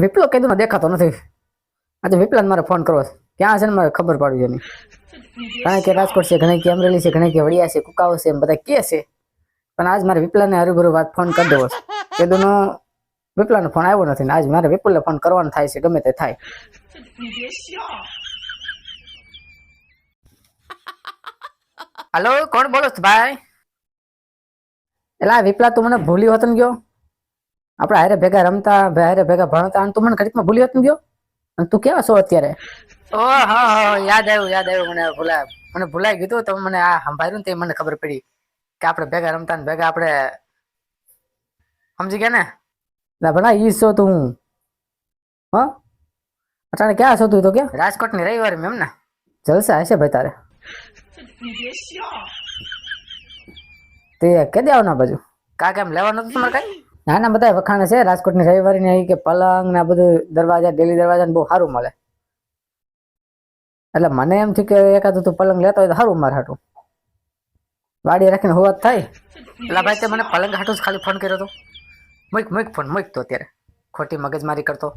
વિપ્લો કીધું દેખાતો નથી. આજે વિપ્લવ મારે ફોન કરવો છે. ક્યાં છે ને મારે ખબર પાડવી છે એની. કારણ કે રાજકોટ છે ઘણા કે અમરેલી છે ઘણા કે વડિયા છે કુકાઓ છે એમ બધા કે છે. પણ આજ મારે વિપ્લવને હરુભરુ વાત ફોન કરી દેવો છે. કીધુંનો વિપ્લવનો ફોન આવ્યો નથી ને આજ મારે વિપુલને ફોન કરવાનો થાય છે ગમે તે થાય. હલો કોણ બોલો છો ભાઈ? એલા વિપ્લા તું મને ભૂલી હતો ને ગયો? આપણે હારે ભેગા રમતા હારે ભેગા ભણતા અને તું મને ઘડીકમાં ભૂલી હતું ને ગયો? અને તું કેવા છો અત્યારે? ઓ હા હા યાદ આવ્યું યાદ આવ્યું મને ભૂલાય મને ભૂલાઈ ગયું તો મને આ સંભાળ્યું ને તે મને ખબર પડી કે આપણે ભેગા રમતા ને ભેગા આપણે સમજી ગયા ને? ના ભણા ઈ છો તું હા. અટાણે ક્યાં છો તું તો ક્યાં? રાજકોટની રવિવાર એમ ને. જલસા હશે ભાઈ તારે. તે કે આવના બાજુ? કા કેમ લેવાનું હતું તમારે કઈ? નાના બધા વખાણ છે. રાજકોટની રવિવારીની કે પલંગ ને બધું દરવાજા, ડેલી દરવાજા બહુ સારું મળે. એટલે મને એમ થયું કે એકાદ તું પલંગ લેતો હોય તો સારું મારે હાટું. વાડી રાખીને હોવા થાય. એટલે ભાઈ તે મને પલંગ હાટું જ ખાલી ફોન કર્યો હતો મૂક મૂક ફોન મૂક તો અત્યારે. ખોટી મગજમારી કરતો.